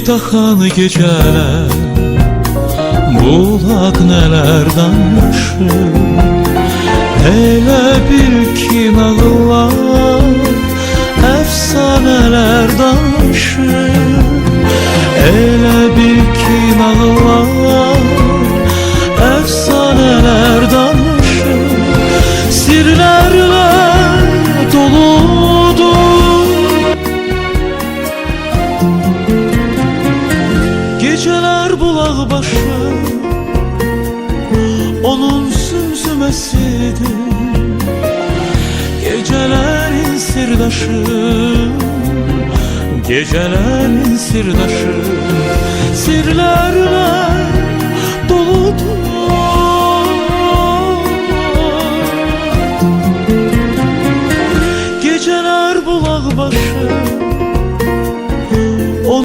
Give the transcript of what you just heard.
taxan geceler Bulaq nələr danışır. Elə bil ki nağıllar Əfsanələr danışır. Elə bil ki nağıllar Əfsanələr danışır. Sirlərlə Geceler bulak başı. Onun sümsümesidir. Gecelerin sirdaşı Gecelerin sirdaşı doludur